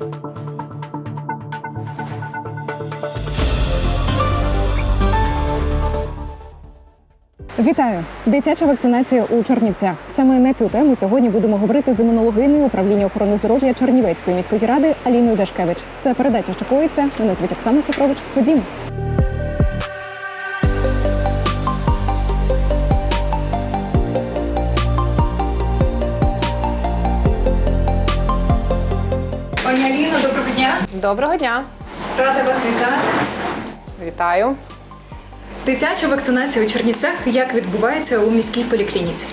Вітаю! Дитяча вакцинація у Чернівцях. Саме на цю тему сьогодні будемо говорити з імунологиною управління охорони здоров'я Чернівецької міської ради Аліною Дашкевич. Це передача «Щокується». Мене звуть Оксана Сокрович. Ходімо. Доброго дня. Рада вас вітати. вітаю. Дитяча вакцинація у Чернівцях як відбувається у міській поліклініці?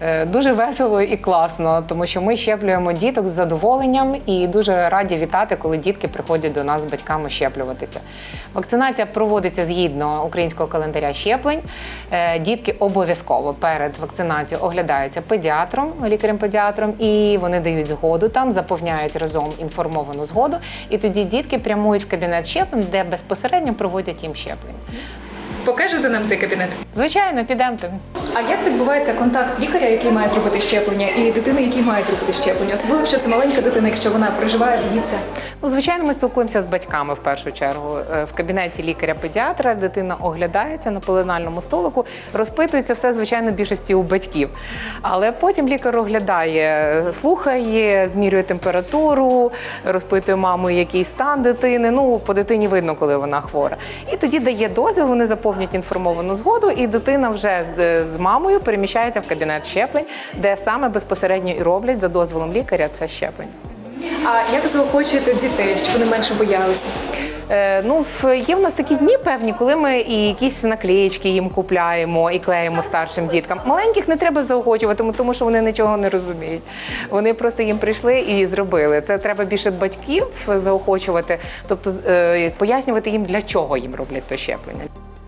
Е, Дуже весело і класно, тому що ми щеплюємо діток з задоволенням і дуже раді вітати, коли дітки приходять до нас з батьками щеплюватися. Вакцинація проводиться згідно українського календаря щеплень. Е, Дітки обов'язково перед вакцинацією оглядаються педіатром, лікарем-педіатром, і вони дають згоду там, заповняють разом інформовану згоду. І тоді дітки прямують в кабінет щеплень, де безпосередньо проводять їм щеплення. Покажете нам цей кабінет? Звичайно, підемте. А як відбувається контакт лікаря, який має зробити щеплення, і дитини, які мають зробити щеплення? Особливо, якщо це маленька дитина, якщо вона проживає, боїться. Ну, звичайно, ми спілкуємося з батьками в першу чергу. Е, В кабінеті лікаря-педіатра дитина оглядається на пеленальному столику, розпитується все, звичайно, більшості у батьків. Але потім лікар оглядає, слухає, змірює температуру, розпитує маму, який стан дитини. Ну, по дитині видно, коли вона хвора. І тоді дає дозвіл, вони заповнюють інформовану згоду, і дитина вже з, з мамою переміщається в кабінет щеплень, де саме безпосередньо і роблять за дозволом лікаря це щеплення. А як заохочуєте дітей, щоб вони менше боялися? Е, ну, є в нас такі дні певні, коли ми і якісь наклеїчки їм купляємо і клеїмо старшим діткам. Маленьких не треба заохочувати, тому- тому що вони нічого не розуміють. Вони просто їм прийшли і зробили. Це треба більше батьків заохочувати, тобто е, пояснювати їм, для чого їм роблять то щеплення.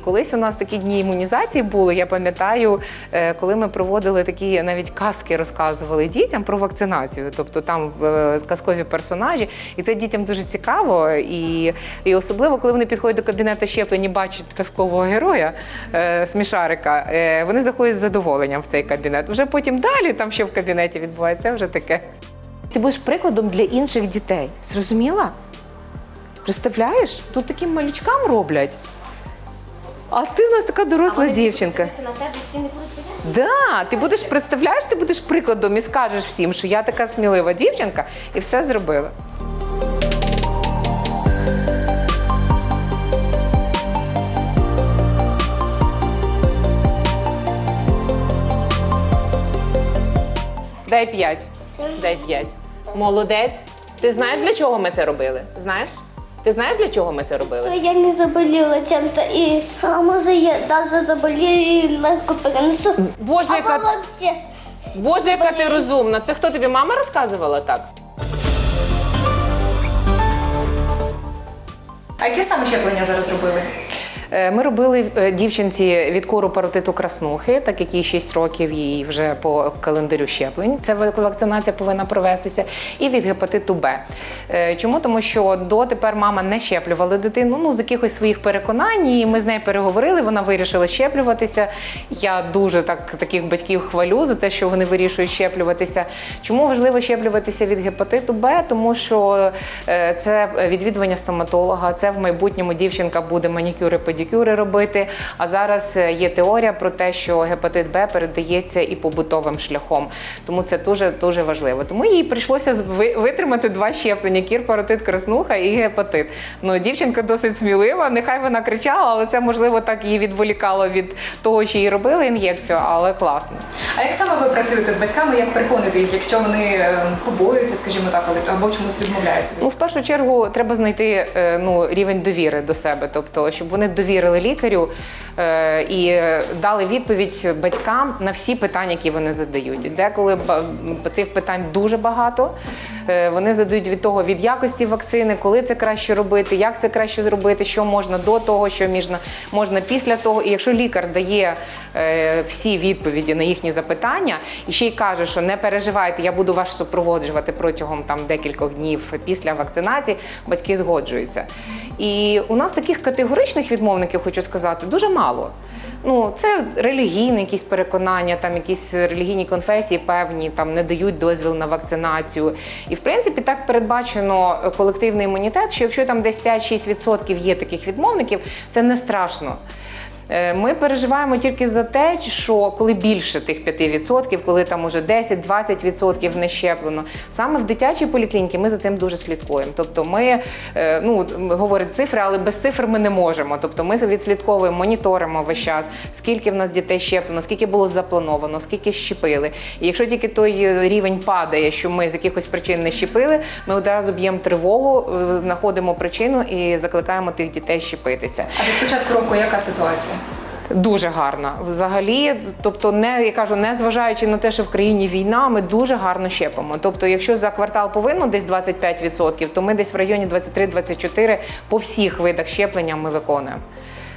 Колись у нас такі дні імунізації були. Я пам'ятаю, е, коли ми проводили такі навіть казки, розказували дітям про вакцинацію. Тобто там е, казкові персонажі, і це дітям дуже цікаво. І, і особливо, коли вони підходять до кабінету щеплень і бачать казкового героя е, смішарика, вони заходять з задоволенням в цей кабінет. Вже потім далі, там що в кабінеті відбувається, вже таке. Ти будеш прикладом для інших дітей. Зрозуміла? Представляєш? Тут таким малючкам роблять. А ти у нас така доросла дівчинка. Це на тебе всі не будуть дивитися. Да, ти будеш представляєш, ти будеш прикладом і скажеш всім, що я така смілива дівчинка і все зробила. Дай п'ять. Дай п'ять. Молодець. Ти знаєш, для чого ми це робили? Знаєш? Ти знаєш, для чого ми це робили? Я не заболіла чим-то і а може я навіть заболію і легко перенесу. Боже, Або яка, вообще. Боже, яка ти розумна. Це хто тобі мама розказувала так? А яке саме щеплення зараз робили? Е, Ми робили е, дівчинці від кору паротиту краснухи, так як їй 6 років їй вже по календарю щеплень. Ця вакцинація повинна провестися, і від гепатиту Б. Е, Чому? Тому що дотепер мама не щеплювала дитину ну, з якихось своїх переконань. І ми з нею переговорили. Вона вирішила щеплюватися. Я дуже так таких батьків хвалю за те, що вони вирішують щеплюватися. Чому важливо щеплюватися від гепатиту Б? Тому що це відвідування стоматолога, це в майбутньому дівчинка буде манікюри, педикюри робити. А зараз е, є теорія про те, що гепатит Б передається і побутовим шляхом. Тому це дуже дуже важливо. Тому їй прийшлося витримати два щеплення: кір, паротит, краснуха і гепатит. Ну, дівчинка досить смілива. Нехай вона кричала, але це можливо так її відволікало від того, що їй робили ін'єкцію, але класно. А як саме ви працюєте з батьками? Як переконати їх, якщо вони е, побоюються, скажімо так, або чомусь відмовляються? Ну, в першу чергу, треба знайти е, ну, рівень довіри до себе, тобто, щоб вони довірили лікарю е, і дали відповідь батькам на всі питання, які вони задають. Деколи цих питань дуже багато. Е, Вони задають від того від якості вакцини, коли це краще робити, як це краще зробити, що можна до того, що можна, можна після того. І якщо лікар дає е, всі відповіді на їхні запитання, і ще й каже, що не переживайте, я буду вас супроводжувати протягом там декількох днів після вакцинації, батьки згоджуються. І у нас таких категоричних відмовників, хочу сказати, дуже мало. Ну, це релігійні якісь переконання, там якісь релігійні конфесії певні там не дають дозвіл на вакцинацію. І в принципі так передбачено колективний імунітет, що якщо там десь 5-6% є таких відмовників, це не страшно. Е, Ми переживаємо тільки за те, що коли більше тих 5%, коли там уже 10-20% не щеплено, саме в дитячій поліклініці ми за цим дуже слідкуємо. Тобто ми е, ну говорять цифри, але без цифр ми не можемо. Тобто ми відслідковуємо, моніторимо весь час, скільки в нас дітей щеплено, скільки було заплановано, скільки щепили. І якщо тільки той рівень падає, що ми з якихось причин не щепили, ми одразу б'ємо тривогу, е, знаходимо причину і закликаємо тих дітей щепитися. А від початку року яка ситуація? Дуже гарна. Взагалі, тобто, не я кажу, не зважаючи на те, що в країні війна, ми дуже гарно щепимо. Тобто, якщо за квартал повинно десь 25%, то ми десь в районі 23-24% по всіх видах щеплення ми виконуємо.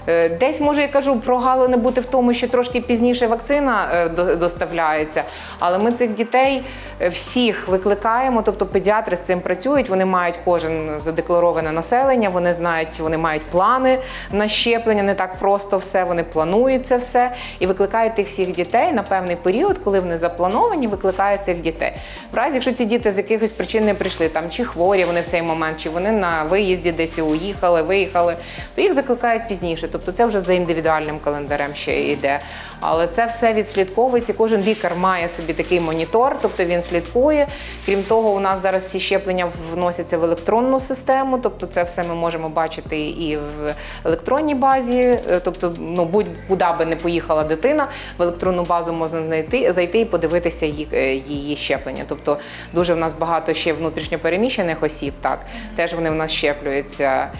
Е, Десь може я кажу, прогалини бути в тому, що трошки пізніше вакцина е, до- доставляється, але ми цих дітей е, всіх викликаємо, тобто педіатри з цим працюють. Вони мають кожен задеклароване населення, вони знають, вони мають плани на щеплення. Не так просто все. Вони планують це все і викликають тих всіх дітей на певний період, коли вони заплановані, викликають цих дітей. В разі, якщо ці діти з якихось причин не прийшли, там чи хворі вони в цей момент, чи вони на виїзді десь уїхали, виїхали, то їх закликають пізніше. Тобто це вже за індивідуальним календарем ще йде. Але це все відслідковується. Кожен лікар має собі такий монітор, тобто він слідкує. Крім того, у нас зараз ці щеплення вносяться в електронну систему, тобто це все ми можемо бачити і в електронній базі. Е, Тобто, ну будь куди би не поїхала дитина, в електронну базу можна знайти, зайти і подивитися її, е, її щеплення. Тобто дуже в нас багато ще внутрішньопереміщених осіб, так теж вони в нас щеплюються.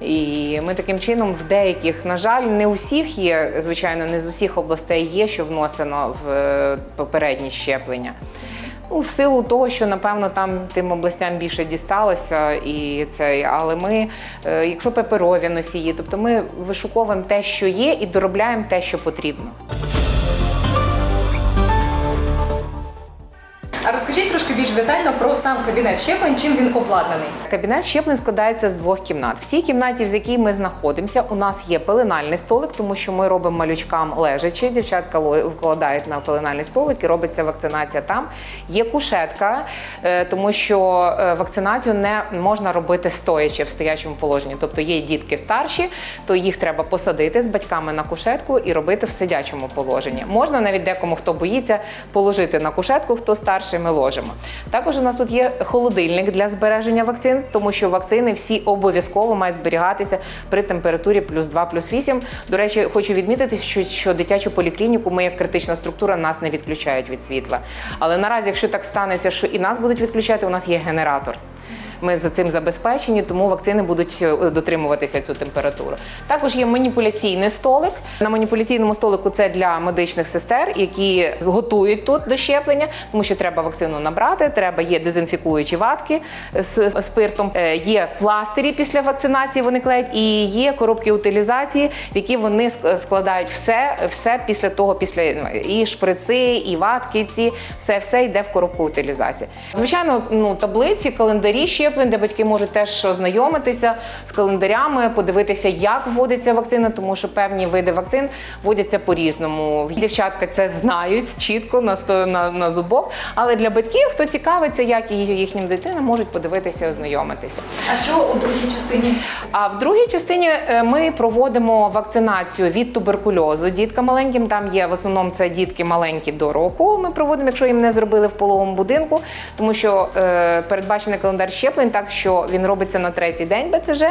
І ми таким чином в деяких, на жаль, не у всіх є, звичайно, не з усіх областей є, що вносено в е, попередні щеплення. Ну, в силу того, що напевно там тим областям більше дісталося, і це, але ми, е, якщо паперові носії, тобто ми вишуковуємо те, що є, і доробляємо те, що потрібно. А розкажіть трошки більш детально про сам кабінет щеплень, чим він обладнаний. Кабінет щеплень складається з двох кімнат. В цій кімнаті, в якій ми знаходимося, у нас є пеленальний столик, тому що ми робимо малючкам лежачи. Дівчатка вкладають на пеленальний столик і робиться вакцинація там. Є кушетка, е, тому що е, вакцинацію не можна робити стоячи в стоячому положенні. Тобто є дітки старші, то їх треба посадити з батьками на кушетку і робити в сидячому положенні. Можна навіть декому, хто боїться, положити на кушетку, хто старший, ми ложимо. Також у нас тут є холодильник для збереження вакцин, тому що вакцини всі обов'язково мають зберігатися при температурі плюс 2, плюс 8. До речі, хочу відмітити, що, що дитячу поліклініку ми як критична структура нас не відключають від світла. Але наразі, якщо так станеться, що і нас будуть відключати, у нас є генератор. Ми за цим забезпечені, тому вакцини будуть е, дотримуватися цю температуру. Також є маніпуляційний столик. На маніпуляційному столику це для медичних сестер, які готують тут до щеплення, тому що треба вакцину набрати. Треба є дезінфікуючі ватки з спиртом, е, є пластирі після вакцинації. Вони клеять, і є коробки утилізації, в які вони складають все, все після того, після і шприци, і ватки. Ці все, все йде в коробку утилізації. Звичайно, ну таблиці, календарі щеплень, де батьки можуть теж ознайомитися з календарями, подивитися, як вводиться вакцина, тому що певні види вакцин вводяться по-різному. Дівчатка це знають чітко на сто- на, на зубок. Але для батьків, хто цікавиться, як і їхнім дитинам, можуть подивитися ознайомитися. А що у другій частині? А в другій частині е, ми проводимо вакцинацію від туберкульозу. Діткам маленьким там є в основному це дітки маленькі до року. Ми проводимо, якщо їм не зробили в пологовому будинку, тому що е, передбачений календар щеплень, так що він робиться на третій день БЦЖ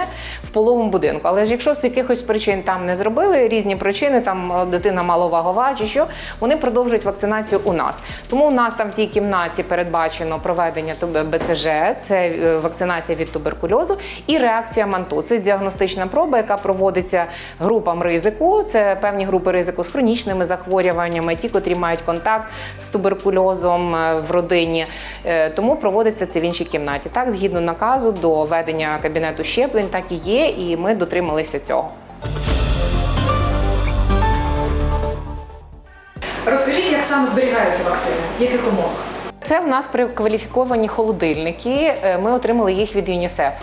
в пологовому будинку. Але ж якщо з якихось причин там не зробили різні причини, там е, дитина маловагова чи що, вони продовжують вакцинацію у нас. Тому у нас там в тій кімнаті передбачено проведення БЦЖ, це е, вакцинація від туберкульозу і реакція МАНТУ. Це діагностична проба, яка проводиться групам ризику. Це певні групи ризику з хронічними захворюваннями, ті, котрі мають контакт з туберкульозом е, в родині. Тому проводиться це в іншій кімнаті. Так, згідно наказу до ведення кабінету щеплень, так і є, і ми дотрималися цього. Розкажіть, як саме зберігаються вакцини, в яких умовах? Це в нас прикваліфіковані холодильники. Е, Ми отримали їх від ЮНІСЕФ.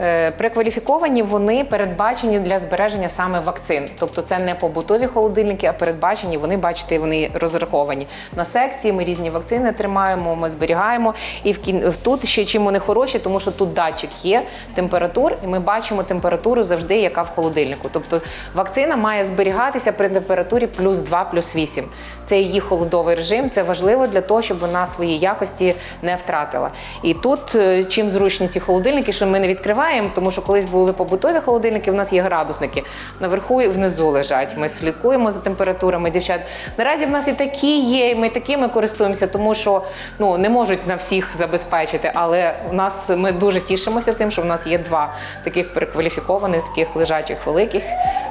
Е, Прекваліфіковані вони передбачені для збереження саме вакцин. Тобто це не побутові холодильники, а передбачені. Вони бачите, вони розраховані на секції. Ми різні вакцини тримаємо, ми зберігаємо. І в кін... тут ще чим вони хороші, тому що тут датчик є температур, і ми бачимо температуру завжди, яка в холодильнику. Тобто вакцина має зберігатися при температурі плюс 2, плюс 8. Це її холодовий режим. Це важливо для того, щоб вона свої якості не втратила. І тут е, чим зручні ці холодильники, що ми не відкриваємо, тому що колись були побутові холодильники, в нас є градусники наверху і внизу лежать. Ми слідкуємо за температурами дівчат. Наразі в нас і такі є, і ми такими користуємося, тому що ну не можуть на всіх забезпечити. Але у нас ми дуже тішимося цим, що в нас є два таких перекваліфікованих, таких лежачих великих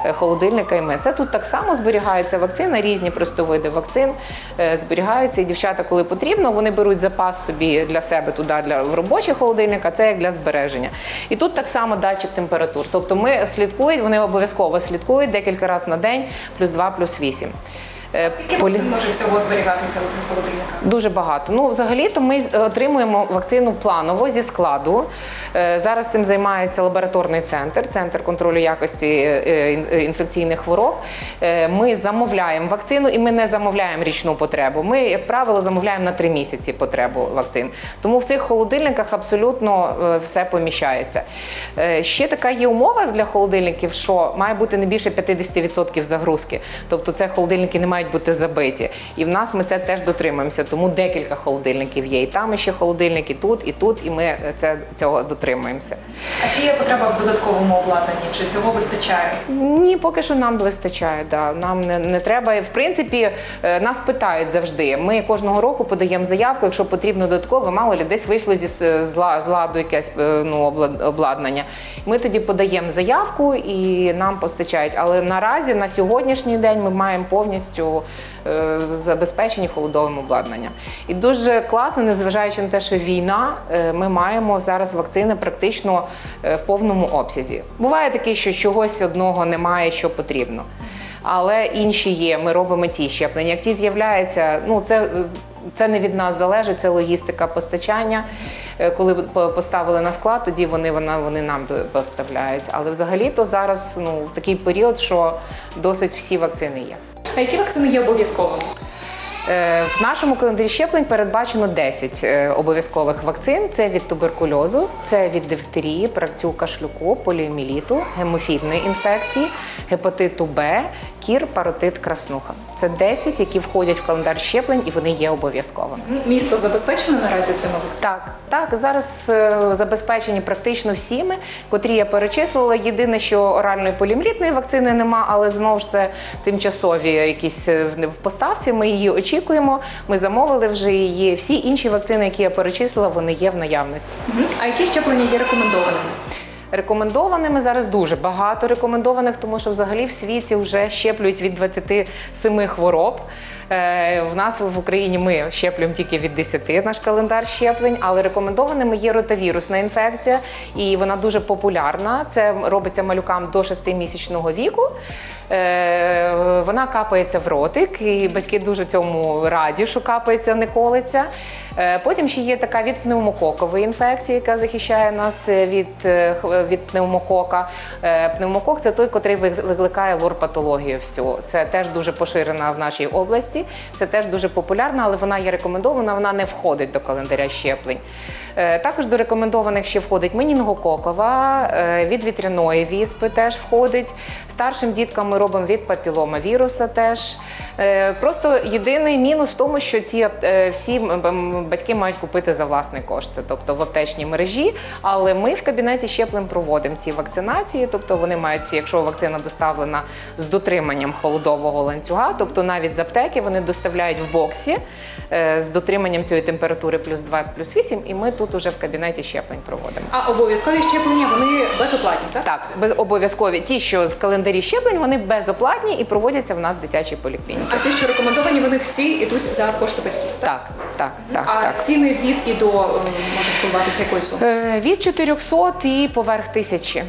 е, холодильника. І ми це тут так само зберігається вакцина, різні просто види вакцин е, зберігаються. І дівчата, коли потрібно, вони беруть запас собі для себе туди для в робочий холодильник, а це як для збереження. І тут так само датчик температур. Тобто ми слідкують, вони обов'язково слідкують декілька разів на день, плюс 2, плюс 8. Е, Скільки вакцин може всього зберігатися у цих холодильниках? Дуже багато. Ну, взагалі-то ми е, отримуємо вакцину планово зі складу. Е, Зараз цим займається лабораторний центр, центр контролю якості ін- інфекційних хвороб. Ми замовляємо вакцину і ми не замовляємо річну потребу. Ми, як правило, замовляємо на три місяці потребу вакцин. Тому в цих холодильниках абсолютно все поміщається. Ще така є умова для холодильників, що має бути не більше 50% загрузки. Тобто це холодильники не мають бути забиті. І в нас ми це теж дотримуємося. Тому декілька холодильників є. І там ще холодильник, і тут, і тут, і ми е, це, цього дотримуємося. А чи є потреба в додатковому обладнанні? Чи цього вистачає? Ні, поки що нам вистачає. Да. Нам не, не треба. В принципі, е, нас питають завжди. Ми кожного року подаємо заявку, якщо потрібно додатково, мало ли десь вийшло зі з ладу якесь е, ну, обладнання. Ми тоді подаємо заявку і нам постачають. Але наразі на сьогоднішній день ми маємо повністю е, забезпечені холодовим обладнанням. І дуже класно, незважаючи на те, що війна, е, ми маємо зараз вакцини практично е, в повному обсязі. Буває таке, що чогось одного немає, що потрібно. Але інші є. Ми робимо ті щеплення. Як ті з'являються, ну це. Це не від нас залежить, це логістика постачання. Коли по- поставили на склад, тоді вони, вона, вони нам до- поставляють. Але взагалі-то зараз ну, такий період, що досить всі вакцини є. А які вакцини є обов'язковими? Е, В нашому календарі щеплень передбачено 10 е, обов'язкових вакцин: це від туберкульозу, це від дифтерії, правцю, кашлюку, поліоміліту, гемофільної інфекції, гепатиту Б, кір, паротит, краснуха. Це 10, які входять в календар щеплень і вони є обов'язковими. Місто забезпечено наразі цими вакцинами? Так, так, зараз е, забезпечені практично всі ми, котрі я перечислила. Єдине, що оральної полімлітної вакцини нема, але знову ж це тимчасові якісь е, в поставці. Ми її очікуємо. Ми замовили вже її. Всі інші вакцини, які я перечислила, вони є в наявності. А які щеплення є рекомендованими? Рекомендованими зараз дуже багато рекомендованих, тому що взагалі в світі вже щеплюють від 27 хвороб. Е, в нас в Україні ми щеплюємо тільки від 10 наш календар щеплень, але рекомендованими є ротавірусна інфекція, і вона дуже популярна. Це робиться малюкам до 6-місячного віку. Е, вона капається в ротик, і батьки дуже цьому раді, що капається, не колиться. Е, Потім ще є така від пневмококової інфекції, яка захищає нас від, від пневмокока. Пневмокок це той, котрий викликає лор-патологію всю. Це теж дуже поширена в нашій області. Це теж дуже популярна, але вона є рекомендована, вона не входить до календаря щеплень. Е, Також до рекомендованих ще входить менінгококова, е, від вітряної віспи теж входить. Старшим діткам ми робимо від папіломавіруса теж. Е, Просто єдиний мінус в тому, що ці всі батьки мають купити за власні кошти, тобто в аптечній мережі. Але ми в кабінеті щеплень проводимо ці вакцинації. Тобто вони мають, якщо вакцина доставлена з дотриманням холодового ланцюга, тобто навіть з аптеки вони доставляють в боксі з дотриманням цієї температури плюс 2, плюс 8, і ми тут уже в кабінеті щеплень проводимо. А обов'язкові щеплення вони безоплатні, так? Так, без обов'язкові. Ті, що в календарі щеплень, вони безоплатні і проводяться в нас в дитячій поліклініці. А ті, що рекомендовані, вони всі йдуть за кошти батьків. Так, так, так. А так. ціни від і до е, може впливатися якої суми? Е, Від 400 і поверх тисячі.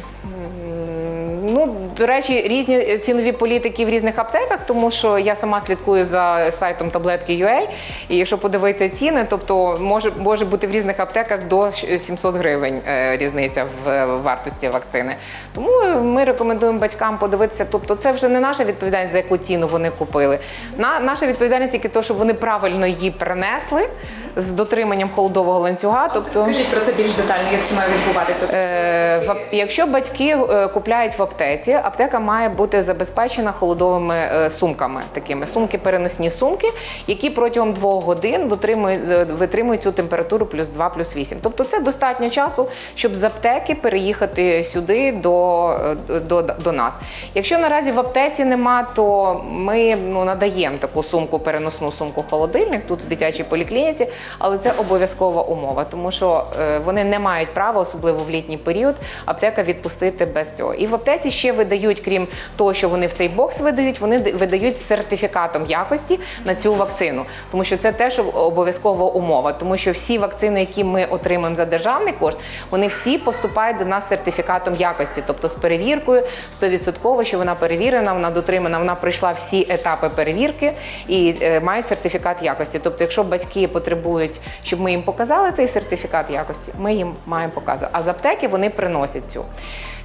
Ну, до речі, різні цінові політики в різних аптеках, тому що я сама слідкую за сайтом таблетки.ua, і якщо подивитися ціни, тобто може, може бути в різних аптеках до 700 гривень е, різниця в е, вартості вакцини. Тому ми рекомендуємо батькам подивитися. Тобто, це вже не наша відповідальність, за яку ціну вони купили. На, наша відповідальність тільки те, щоб вони правильно її принесли з дотриманням холодового ланцюга. Тобто, Скажіть про це більш детально, як це має відбуватися. Е, в Якщо батьки е, купляють в аптеці, аптека має бути забезпечена холодовими е, сумками, такими сумки, переносні сумки, які протягом двох годин е, витримують цю температуру плюс 2, плюс 8. Тобто це достатньо часу, щоб з аптеки переїхати сюди до, е, до, до нас. Якщо наразі в аптеці нема, то ми ну, надаємо таку сумку, переносну сумку холодильник тут в дитячій поліклініці, але це обов'язкова умова, тому що вони не мають права, особливо в літній період, аптека відпустити без цього. І в аптеці ще видають, крім того, що вони в цей бокс видають, вони видають сертифікатом якості на цю вакцину, тому що це теж обов'язкова умова, тому що всі вакцини, які ми отримаємо за державний кошт, вони всі поступають до нас сертифікатом якості, тобто з перевіркою 100%, що вона перевірена, вона дотримана, вона пройшла всі етапи перевірки і е, мають сертифікат якості. Тобто, якщо батьки потребують, щоб ми їм показали цей сертифікат якості, ми їм маємо показувати. А з аптеки вони приносять цю.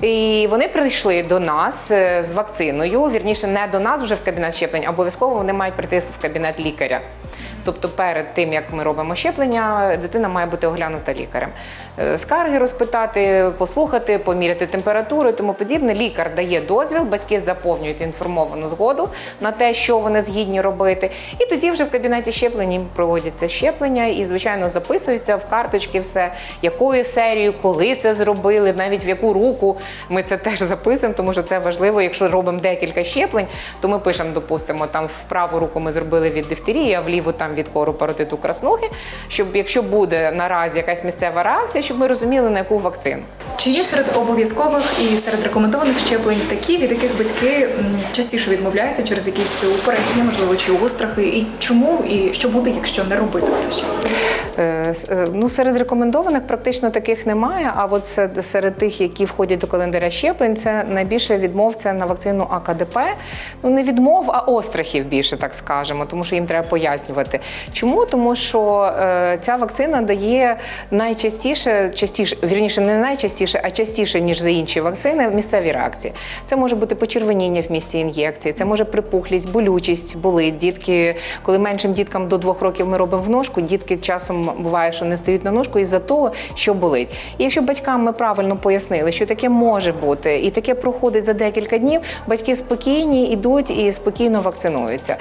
І вони прийшли до нас е, з вакциною. Вірніше, не до нас вже в кабінет щеплень, обов'язково вони мають прийти в кабінет лікаря. Тобто перед тим, як ми робимо щеплення, дитина має бути оглянута лікарем. Е, Скарги розпитати, послухати, поміряти температуру тому подібне. Лікар дає дозвіл, батьки заповнюють інформовану згоду на те, що вони згідні робити. І тоді вже в кабінеті щеплень проводяться щеплення і, звичайно, записується в карточки все, якою серією, коли це зробили, навіть в яку руку. Ми це теж записуємо, тому що це важливо. Якщо робимо декілька щеплень, то ми пишемо, допустимо, там в праву руку ми зробили від дифтерії, а в ліву там від кору паротиту краснухи, щоб якщо буде наразі якась місцева реакція, щоб ми розуміли на яку вакцину. Чи є серед обов'язкових і серед рекомендованих щеплень такі, від яких батьки частіше відмовляються через якісь упередження, можливо, чи острахи? І чому, і що буде, якщо не робити те щеплення? Е, Ну, серед рекомендованих практично таких немає. А от серед тих, які входять до календаря щеплень, це найбільше відмов це на вакцину АКДП. Ну не відмов, а острахів більше, так скажемо, тому що їм треба пояснювати. Чому? Тому що е, ця вакцина дає найчастіше, частіше, вірніше, не найчастіше, а частіше, ніж за інші вакцини, місцеві реакції. Це може бути почервоніння в місці ін'єкції, це може припухлість, болючість, болить. Дітки, коли меншим діткам до двох років ми робимо в ножку, дітки часом буває, що не стають на ножку із-за того, що болить. І якщо батькам ми правильно пояснили, що таке може бути, і таке проходить за декілька днів, батьки спокійні йдуть і спокійно вакцинуються.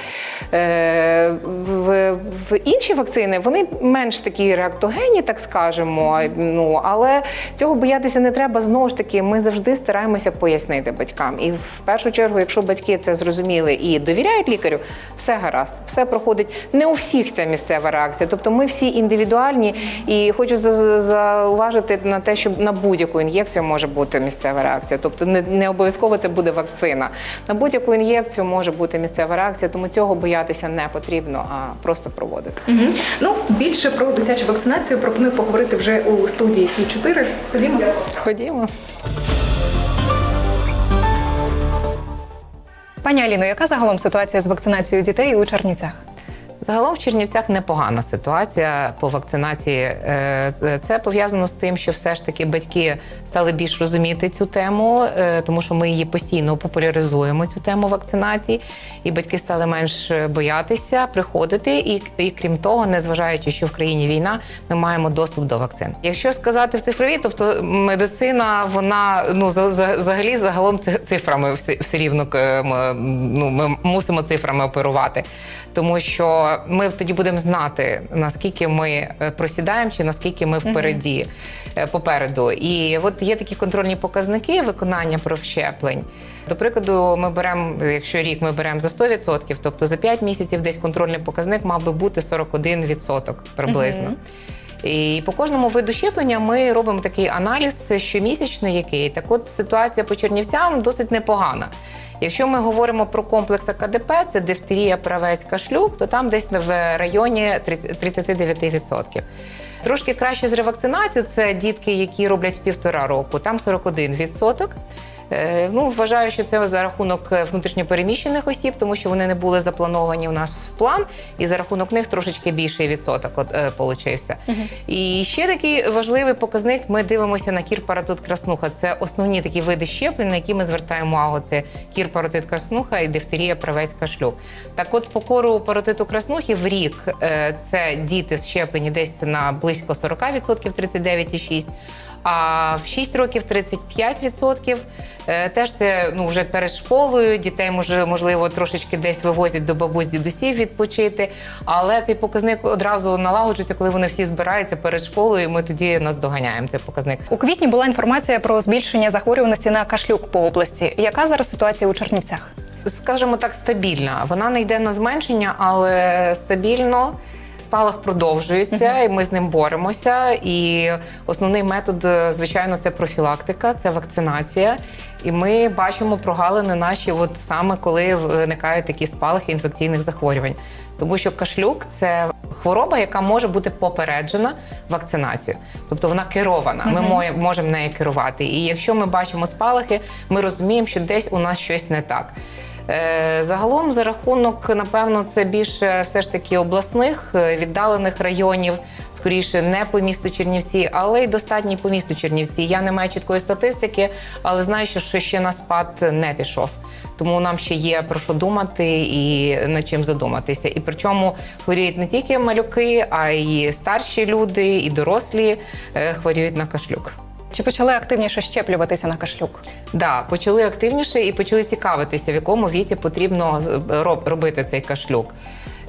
Е, в, в інші вакцини вони менш такі реактогенні, так скажемо. Ну але цього боятися не треба. Знову ж таки, ми завжди стараємося пояснити батькам. І в першу чергу, якщо батьки це зрозуміли і довіряють лікарю, все гаразд, все проходить. Не у всіх ця місцева реакція. Тобто ми всі індивідуальні, і хочу за- за- зауважити на те, що на будь-яку ін'єкцію може бути місцева реакція. Тобто не, не обов'язково це буде вакцина. На будь-яку ін'єкцію може бути місцева реакція, тому цього боятися не потрібно, а просто проводити. Угу. Ну, більше про дитячу вакцинацію пропоную поговорити вже у студії Сі 4 Ходімо. Ходімо. Пані Аліно, яка загалом ситуація з вакцинацією дітей у Чернівцях? Загалом в Чернівцях непогана ситуація по вакцинації. Е, Це пов'язано з тим, що все ж таки батьки стали більш розуміти цю тему, е, тому що ми її постійно популяризуємо цю тему вакцинації, і батьки стали менш боятися приходити. І, і крім того, незважаючи, що в країні війна, ми маємо доступ до вакцин. Якщо сказати в цифрові, тобто медицина, вона ну за- за- взагалі загалом ци- цифрами все, рівно е, ну, ми мусимо цифрами оперувати, тому що ми тоді будемо знати наскільки ми е, просідаємо чи наскільки ми впереді е, попереду. І от є такі контрольні показники виконання профщеплень. До прикладу, ми беремо, якщо рік ми беремо за 100%, тобто за 5 місяців десь контрольний показник мав би бути 41% приблизно. І по кожному виду щеплення ми робимо такий аналіз щомісячно, який так от ситуація по чернівцям досить непогана. Якщо ми говоримо про комплекс АКДП, це дифтерія, правець, кашлюк, то там десь в районі 30 39%. Трошки краще з ревакцинацією це дітки, які роблять півтора року, там 41%. Е, Ну, вважаю, що це за рахунок е, внутрішньопереміщених осіб, тому що вони не були заплановані у нас в план, і за рахунок них трошечки більший відсоток от, е, получився. І ще такий важливий показник: ми дивимося на кір паратит краснуха. Це основні такі види щеплень, на які ми звертаємо увагу. Це кір паратит краснуха і дифтерія правець кашлюк. Так, от по кору паратиту краснухи в рік е, це діти щеплені десь на близько 40%, 39,6%. А в 6 років 35%. Е, Теж це ну вже перед школою. Дітей може можливо трошечки десь вивозять до бабусь дідусів відпочити. Але цей показник одразу налагоджується, коли вони всі збираються перед школою. і Ми тоді наздоганяємо цей показник. У квітні була інформація про збільшення захворюваності на кашлюк по області. Яка зараз ситуація у Чернівцях? скажімо так, стабільна. Вона не йде на зменшення, але стабільно. Спалах продовжується, і ми з ним боремося. І основний метод, е, звичайно, це профілактика, це вакцинація. І ми бачимо прогалини наші, от саме коли виникають такі спалахи інфекційних захворювань. Тому що кашлюк це хвороба, яка може бути попереджена вакцинацією, тобто вона керована. Ми мо- можемо нею керувати. І якщо ми бачимо спалахи, ми розуміємо, що десь у нас щось не так. Е, Загалом, за рахунок, напевно, це більше все ж таки обласних е, віддалених районів, скоріше не по місту Чернівці, але й достатньо по місту Чернівці. Я не маю чіткої статистики, але знаю, що- що ще на спад не пішов. Тому нам ще є про що думати і над чим задуматися. І причому хворіють не тільки малюки, а й старші люди, і дорослі е, хворіють на кашлюк. Чи почали активніше щеплюватися на кашлюк? Да, почали активніше і почали цікавитися, в якому віці потрібно е, роб- робити цей кашлюк.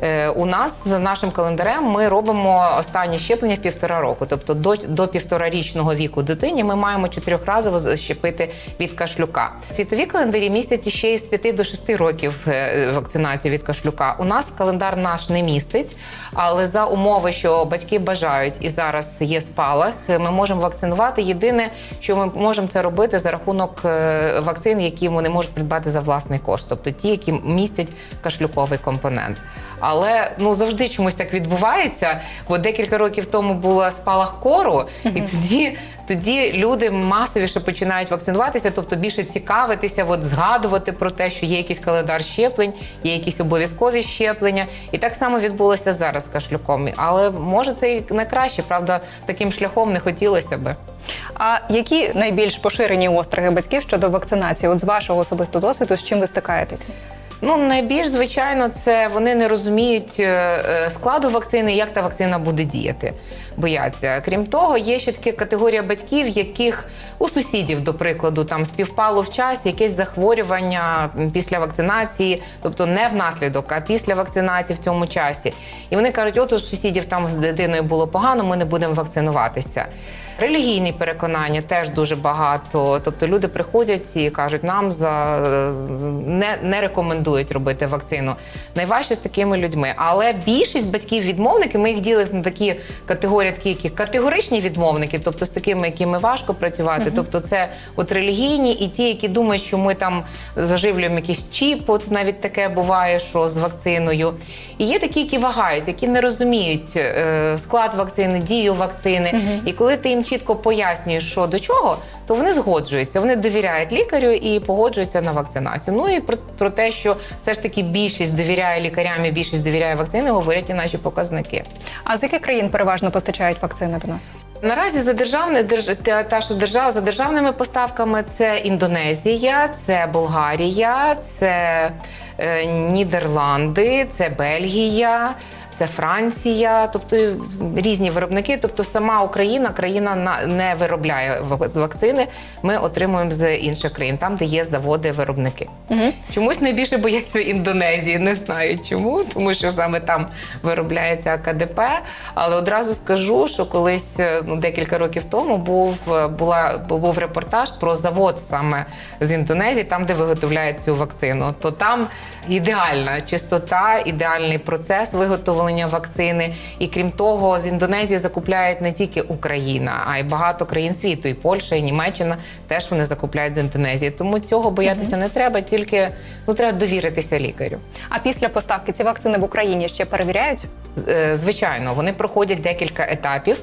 Е, У нас за нашим календарем ми робимо останнє щеплення в півтора року. Тобто до, до півторарічного віку дитині ми маємо чотирьохразово щепити від кашлюка. Світові календарі містять ще із 5 до 6 років е, вакцинацію від кашлюка. У нас календар наш не містить, але за умови, що батьки бажають і зараз є спалах, е, ми можемо вакцинувати. Єдине, що ми можемо це робити за рахунок вакцин, які вони можуть придбати за власний кошт, тобто ті, які містять кашлюковий компонент. Але ну завжди чомусь так відбувається. Бо декілька років тому була спалах кору, і тоді, тоді люди масовіше починають вакцинуватися, тобто більше цікавитися, от згадувати про те, що є якийсь календар щеплень, є якісь обов'язкові щеплення. І так само відбулося зараз з кашлюком. Але може це і не краще, правда, таким шляхом не хотілося би. А які найбільш поширені остроги батьків щодо вакцинації? От з вашого особистого досвіду, з чим ви стикаєтеся? Ну, найбільш звичайно, це вони не розуміють е, е, складу вакцини, як та вакцина буде діяти. Бояться. Крім того, є ще така категорія батьків, яких у сусідів, до прикладу, там співпало в часі якесь захворювання після вакцинації, тобто не внаслідок, а після вакцинації в цьому часі. І вони кажуть, от у сусідів там з дитиною було погано, ми не будемо вакцинуватися. Релігійні переконання теж дуже багато. Тобто люди приходять і кажуть, нам за не, не рекомендують робити вакцину. Найважче з такими людьми. Але більшість батьків відмовники, ми їх ділимо на такі категорії, такі які категоричні відмовники, тобто з такими, якими важко працювати. Тобто, це от релігійні і ті, які думають, що ми там заживлюємо якийсь чіп, от навіть таке буває, що з вакциною. І є такі, які вагають, які не розуміють е, склад вакцини, дію вакцини. І коли ти їм чітко пояснюєш, що до чого, то вони згоджуються, вони довіряють лікарю і погоджуються на вакцинацію. Ну і про, про те, що все ж таки більшість довіряє лікарям і більшість довіряє вакцини, говорять і наші показники. А з яких країн переважно постачають вакцини до нас? Наразі за державне держ... та, та що держава за державними поставками це Індонезія, це Болгарія, це е, Нідерланди, це Бельгія. Це Франція, тобто різні виробники. Тобто сама Україна країна не виробляє вакцини. Ми отримуємо з інших країн, там де є заводи-виробники. Чомусь найбільше бояться Індонезії. Не знаю чому, тому що саме там виробляється КДП. Але одразу скажу, що колись е, ну, декілька років тому був е, була був репортаж про завод саме з Індонезії, там де виготовляють цю вакцину. То там ідеальна чистота, ідеальний процес виготовлення вакцини. І крім того, з Індонезії закупляють не тільки Україна, а й багато країн світу, і Польща, і Німеччина теж вони закупляють з Індонезії. Тому цього боятися не треба, тільки ну треба довіритися лікарю. А після поставки ці вакцини в Україні ще перевіряють? Е, Звичайно, вони проходять декілька етапів,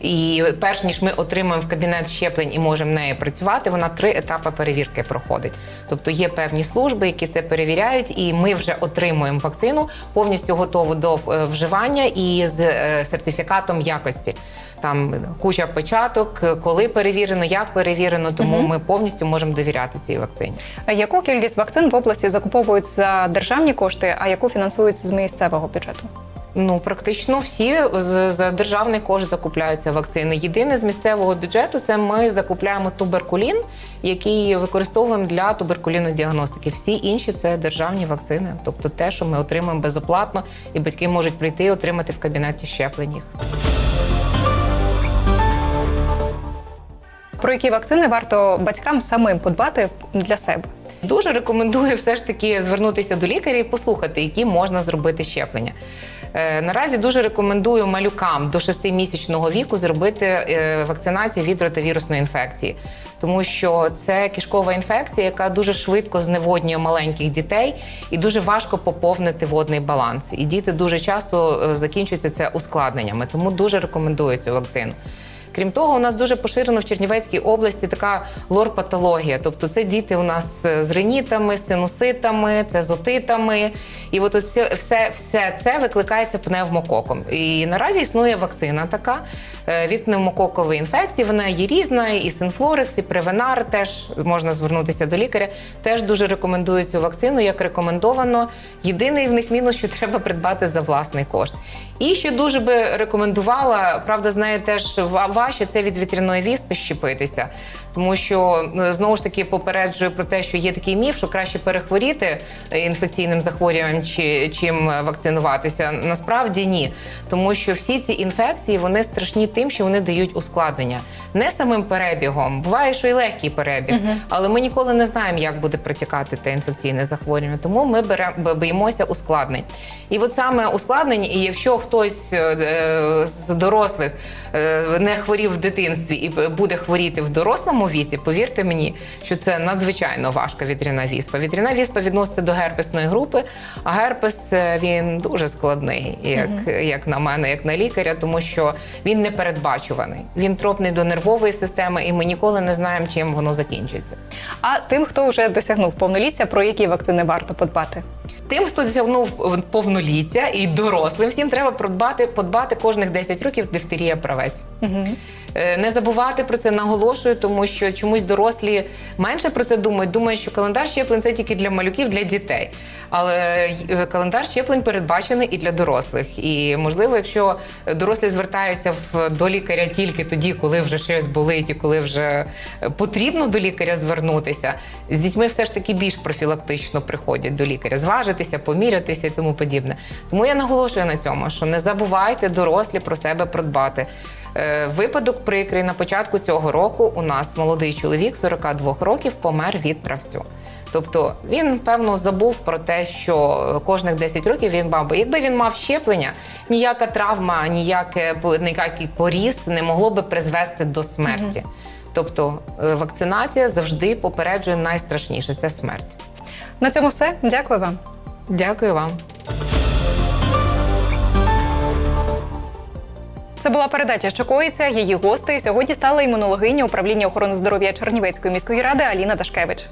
і перш ніж ми отримуємо в кабінет щеплень і можемо нею працювати, вона три етапи перевірки проходить. Тобто є певні служби, які це перевіряють, і ми вже отримуємо вакцину повністю готову до е, вживання і з е, сертифікатом якості. Там куча початок, коли перевірено, як перевірено, тому ми повністю можемо довіряти цій вакцині. Яку кількість вакцин в області закуповують за державні кошти, а яку фінансують з місцевого бюджету? Ну, практично всі з, за державний кошт закупляються вакцини. Єдине з місцевого бюджету це ми закупляємо туберкулін, який використовуємо для туберкулінної діагностики. Всі інші це державні вакцини, тобто те, що ми отримуємо безоплатно, і батьки можуть прийти і отримати в кабінеті щеплень їх. Про які вакцини варто батькам самим подбати для себе? Дуже рекомендую все ж таки звернутися до лікаря і послухати, які можна зробити щеплення. Е, Наразі дуже рекомендую малюкам до 6-місячного віку зробити е, вакцинацію від ротовірусної інфекції, тому що це кишкова інфекція, яка дуже швидко зневоднює маленьких дітей і дуже важко поповнити водний баланс. І діти дуже часто е, закінчуються це ускладненнями, тому дуже рекомендую цю вакцину. Крім того, у нас дуже поширено в Чернівецькій області така лор-патологія. Тобто це діти у нас з ринітами, з синуситами, це з отитами. І от ось все, все це викликається пневмококом. І наразі існує вакцина така е, від пневмококової інфекції. Вона є різна, і синфлорекс, і превенар теж можна звернутися до лікаря. Теж дуже рекомендую цю вакцину, як рекомендовано. Єдиний в них мінус, що треба придбати за власний кошт. І ще дуже би рекомендувала, правда, знаю теж ва- важче це від вітряної віспи щепитися. Тому що е, знову ж таки попереджую про те, що є такий міф, що краще перехворіти е, інфекційним захворюванням, чи чим вакцинуватися. Насправді ні, тому що всі ці інфекції вони страшні тим, що вони дають ускладнення не самим перебігом. Буває, що і легкий перебіг, але ми ніколи не знаємо, як буде протікати те інфекційне захворювання. Тому ми беремо боїмося ускладнень. І от саме ускладнень, і якщо хтось е, е, з дорослих е, не хворів в дитинстві і буде хворіти в дорослому віці, повірте мені, що це надзвичайно важка вітряна віспа. Вітряна віспа відноситься до герпесної групи, а герпес е, він дуже складний, як, як на мене, як на лікаря, тому що він не передбачуваний. Він тропний до нервової системи, і ми ніколи не знаємо, чим воно закінчиться. А тим, хто вже досягнув повноліття, про які вакцини варто подбати? Тим, хто досягнув повноліття і дорослим, всім треба подбати, подбати кожних 10 років дифтерія правець. Е, Не забувати про це наголошую, тому що чомусь дорослі менше про це думають. Думають, що календар щеплень це тільки для малюків, для дітей. Але е, календар щеплень передбачений і для дорослих. І можливо, якщо дорослі звертаються до лікаря тільки тоді, коли вже щось болить, і коли вже е, потрібно до лікаря звернутися, з дітьми все ж таки більш профілактично приходять до лікаря, зважитися, помірятися і тому подібне. Тому я наголошую на цьому, що не забувайте дорослі про себе продбати. Е, Випадок прикрий на початку цього року у нас молодий чоловік 42 років помер від правцю. Тобто він певно забув про те, що кожних 10 років він мав би. Якби він мав щеплення, ніяка травма, ніяке ніякий поріз не могло би призвести до смерті. Тобто е, вакцинація завжди попереджує найстрашніше це смерть. На цьому все. Дякую вам. Дякую вам. Це була передача що коїться. Її гостею сьогодні стала імунологиня управління охорони здоров'я Чернівецької міської ради Аліна Дашкевич.